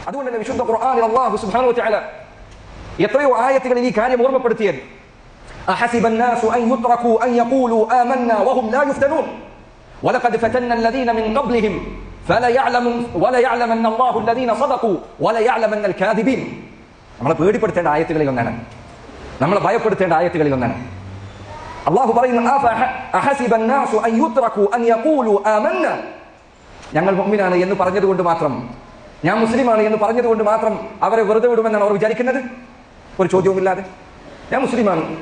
അതുകൊണ്ട് തന്നെ വിശുദ്ധ ഖുർആനിൽ അല്ലാഹു സുബ്ഹാനഹു വ തആല എത്രയോ ആയത്തുകളിൽ ഈ കാര്യം ഓർമ്മപ്പെടുത്തിയത് أحسب الناس أن يتركوا أن يقولوا آمنا وهم لا يفتنون ولقد فتنا الذين من قبلهم فلا يعلم ولا يعلمن الله الذين صدقوا ولا يعلمن الكاذبين നമ്മളെ പേടിപ്പെടുത്തേണ്ട ആയത്തുകളിൽ ഒന്നാണ് നമ്മളെ ഭയപ്പെടുത്തേണ്ട ആയത്തുകളിൽ ഒന്നാണ് അള്ളാഹു പറയുന്നു "അഫ- അഹസിബ الناس أن يتركوا أن يقولوا آمنا ഞങ്ങൾ മുഅ്മിനാണ് എന്ന് പറഞ്ഞതുകൊണ്ട് മാത്രം ഞാൻ മുസ്ലിമാണ് എന്ന് പറഞ്ഞതുകൊണ്ട് മാത്രം അവരെ വെറുതെ വിടുമെന്നാണ് അവർ വിചാരിക്കുന്നത്? ഒരു ചോദ്യവുമില്ലാതെ. ഞാൻ മുസ്ലിമാണ്.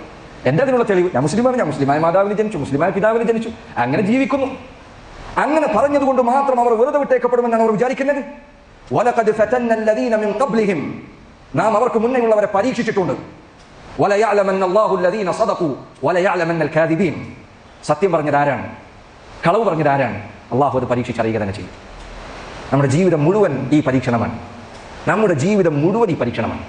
എന്റെ അതിനുള്ള തെളിവ് ഞാൻ മുസ്ലിമാണ് ഞാൻ മുസ്ലിമായ മാതാവിന് ജനിച്ചു മുസ്ലിമായ പിതാവിന് ജനിച്ചു. അങ്ങനെ ജീവിക്കുന്നു. അങ്ങനെ പറഞ്ഞതുകൊണ്ട് മാത്രം അവർ വെറുതെ വിട്ടേക്കപ്പെടുമെന്നാണ് അവർ വിചാരിക്കുന്നത്? നാം അവർക്ക് മുന്നേ ഉള്ളവരെ പരീക്ഷിച്ചിട്ടുണ്ട്. സത്യം പറഞ്ഞത് ആരാണ്? കളവ് പറഞ്ഞത് ആരാണ്? അള്ളാഹു അത് പരീക്ഷിച്ചറിയുക തന്നെ ചെയ്യും. നമ്മുടെ ജീവിതം മുഴുവൻ ഈ പരീക്ഷണമാണ്. നമ്മുടെ ജീവിതം മുഴുവൻ ഈ പരീക്ഷണമാണ്.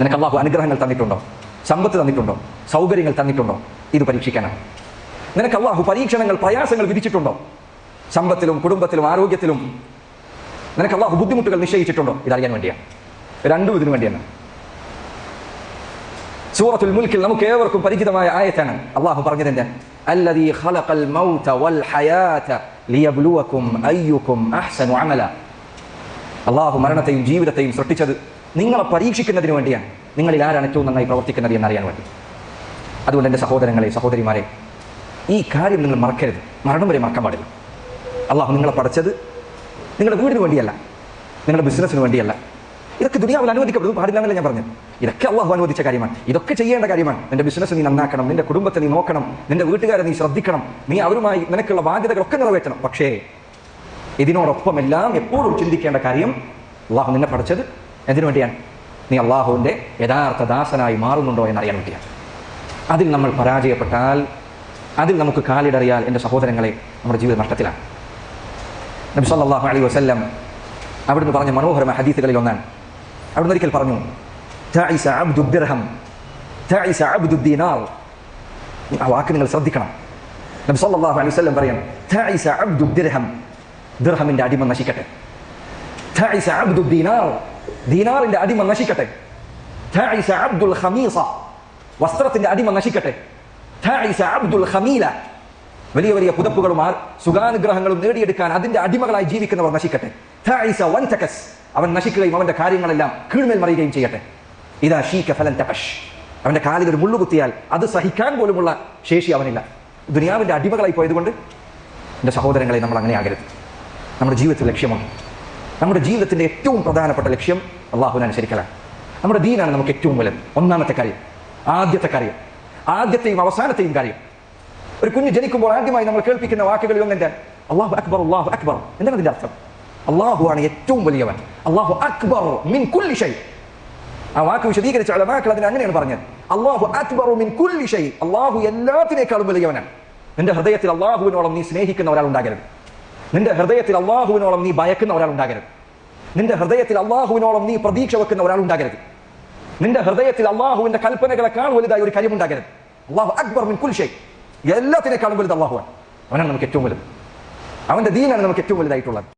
നിനക്ക് അള്ളാഹു അനുഗ്രഹങ്ങൾ തന്നിട്ടുണ്ടോ? സമ്പത്ത് തന്നിട്ടുണ്ടോ? സൗകര്യങ്ങൾ തന്നിട്ടുണ്ടോ? ഇത് പരീക്ഷിക്കാനാണ് നിനക്ക് അള്ളാഹു പരീക്ഷണങ്ങൾ പ്രയാസങ്ങൾ വിധിച്ചിട്ടുണ്ടോ? സമ്പത്തിലും കുടുംബത്തിലും ആരോഗ്യത്തിലും. നിനക്ക് അള്ളാഹു ബുദ്ധിമുട്ടുകൾ നിശ്ചയിച്ചിട്ടുണ്ടോ? ഇതറിയാൻ വേണ്ടിയാണ്. രണ്ടും ഇതിനു വേണ്ടിയാണ്. സൂറത്തുൽ മുൽക്കിൽ നമുക്ക് ഏവർക്കും പരിചിതമായ ആയത്താണ് അള്ളാഹു പറഞ്ഞതിന്റെ ഖലഖൽ മൗത വൽ ഹയാത ലിയബ്ലുവക്കും അയ്യുക്കും അഹ്സനു അമല അള്ളാഹു മരണത്തെയും ജീവിതത്തെയും സൃഷ്ടിച്ചത് നിങ്ങളെ പരീക്ഷിക്കുന്നതിന് വേണ്ടിയാണ്. നിങ്ങളിൽ ആരാണ് ഏറ്റവും നന്നായി പ്രവർത്തിക്കുന്നത് എന്നറിയാൻ വേണ്ടി. അതുകൊണ്ട് എന്റെ സഹോദരങ്ങളെ സഹോദരിമാരെ ഈ കാര്യം നിങ്ങൾ മറക്കരുത്. മരണം വരെ മറക്കാൻ പാടില്ല. അള്ളാഹു നിങ്ങളെ പഠിച്ചത് നിങ്ങളുടെ വീടിന് വേണ്ടിയല്ല. നിങ്ങളുടെ ബിസിനസ്സിന് വേണ്ടിയല്ല. ഇതൊക്കെ ദുനിയാവിൽ അനുവദിക്കപ്പെടും പാടില്ല എന്നല്ല ഞാൻ പറഞ്ഞു ഇതൊക്കെ അള്ളാഹു അനുവദിച്ച കാര്യമാണ്. ഇതൊക്കെ ചെയ്യേണ്ട കാര്യമാണ്. നിന്റെ ബിസിനസ് നീ നന്നാക്കണം. നിന്റെ കുടുംബത്തെ നീ നോക്കണം. നിന്റെ വീട്ടുകാരെ നീ ശ്രദ്ധിക്കണം. നീ അവരുമായി നിനക്കുള്ള ബാധ്യതകളൊക്കെ നിറവേറ്റണം. പക്ഷേ ഇതിനോടൊപ്പം എല്ലാം എപ്പോഴും ചിന്തിക്കേണ്ട കാര്യം അള്ളാഹു നിന്നെ പഠിച്ചത് എന്തിനു വേണ്ടിയാണ്? നീ അള്ളാഹുവിന്റെ യഥാർത്ഥ ദാസനായി മാറുന്നുണ്ടോ എന്നറിയാൻ വേണ്ടിയാണ്. അതിൽ നമ്മൾ പരാജയപ്പെട്ടാൽ അതിൽ നമുക്ക് കാലിടറിയാൽ എന്റെ സഹോദരങ്ങളെ നമ്മുടെ ജീവിതം നഷ്ടത്തിലാണ്. നബി സല്ലല്ലാഹു അലൈഹി വസല്ലം അവിടുന്ന് പറഞ്ഞ മനോഹരമായ ഹദീസുകളിൽ ഒന്നാണ്. അവിടുന്ന് ഒരിക്കൽ പറഞ്ഞു "തഅിസ അബ്ദു ദിർഹം തഅിസ അബ്ദു ദീനാർ ആ വാക്ക് നിങ്ങൾ ശ്രദ്ധിക്കണം നബി സല്ലല്ലാഹു അലൈഹി വസല്ലം പറയാണ് തഅിസ അബ്ദു ദിർഹം ദിർഹമിന്റെ അടിമ നശിക്കട്ടെ തഅിസ അബ്ദു ദീനാർ ദീനാറിന്റെ അടിമ നശിക്കട്ടെ തഅിസ അബ്ദുൽ ഖമീസ വസ്ത്രത്തിന്റെ അടിമ നശിക്കട്ടെ തഅിസ അബ്ദുൽ ഖമീല വലിയ വലിയ പുതപ്പുകളും ആ സുഖാനുഗ്രഹങ്ങളും നേടിയെടുക്കാൻ അതിന്റെ അടിമകളായി ജീവിക്കുന്നവർ നശിക്കട്ടെ തഅിസ വൻതകസ് അവൻ നശിക്കുകയും അവന്റെ കാര്യങ്ങളെല്ലാം കീഴ്മേൽ മറിയുകയും ചെയ്യട്ടെ. ഇതാ ഷീക ഫലൻ തപഷ് അവന്റെ കാലിൽ ഒരു മുള്ളു കുത്തിയാൽ അത് സഹിക്കാൻ പോലുമുള്ള ശേഷി അവനില്ല. ദുനിയാവിന്റെ അടിമകളായി പോയതുകൊണ്ട് എന്റെ സഹോദരങ്ങളെ നമ്മൾ അങ്ങനെ ആകരുത്. നമ്മുടെ ജീവിതത്തിൽ ലക്ഷ്യമാണ്. നമ്മുടെ ജീവിതത്തിന്റെ ഏറ്റവും പ്രധാനപ്പെട്ട ലക്ഷ്യം അള്ളാഹുവിനെ അനുസരിക്കലാണ്. നമ്മുടെ ദീനാണ് നമുക്ക് ഏറ്റവും വലുത്. ഒന്നാമത്തെ കാര്യം ആദ്യത്തെ കാര്യം ആദ്യത്തെയും അവസാനത്തെയും കാര്യം. ഒരു കുഞ്ഞ് ജനിക്കുമ്പോൾ ആദ്യമായി നമ്മൾ കേൾപ്പിക്കുന്ന വാക്കുകളിൽ ഒന്നെന്താ? അള്ളാഹു അക്ബർ അള്ളാഹു അക്ബർ. എന്താണ് അതിന്റെ അർത്ഥം? അള്ളാഹു ആണ് ഏറ്റവും വലിയവൻ. അള്ളാഹു അക്ബർ മിൻ കുല്ലി ഷൈ. ആ വാക്ക് വിശദീകരിച്ച അലമാക്കൾ അതിന് അങ്ങനെയാണ് പറഞ്ഞത്. അള്ളാഹു അക്ബർ മിൻ കുല്ലി ഷൈ. അള്ളാഹു എല്ലാത്തിനേക്കാളും വലിയവനാണ്. നിന്റെ ഹൃദയത്തിൽ അള്ളാഹുവിനോളം നീ സ്നേഹിക്കുന്ന ഒരാൾ ഉണ്ടാകരുത്. നിന്റെ ഹൃദയത്തിൽ അള്ളാഹുവിനോളം നീ ഭയക്കുന്ന ഒരാൾ ഉണ്ടാകരുത്. നിന്റെ ഹൃദയത്തിൽ അള്ളാഹുവിനോളം നീ പ്രതീക്ഷ വെക്കുന്ന ഒരാൾ ഉണ്ടാകരുത്. നിന്റെ ഹൃദയത്തിൽ അള്ളാഹുവിന്റെ കൽപ്പനകളെക്കാൾ വലുതായി ഒരു കാര്യം ഉണ്ടാകരുത്. അള്ളാഹു അക്ബർ മിൻ കുൽ ഷൈ. എല്ലാത്തിനേക്കാളും വലുത് അള്ളാഹുവാണ്. അവനാണ് നമുക്ക് ഏറ്റവും വലുത്. അവന്റെ ദീനാണ് നമുക്ക് ഏറ്റവും വലുതായിട്ടുള്ളത്.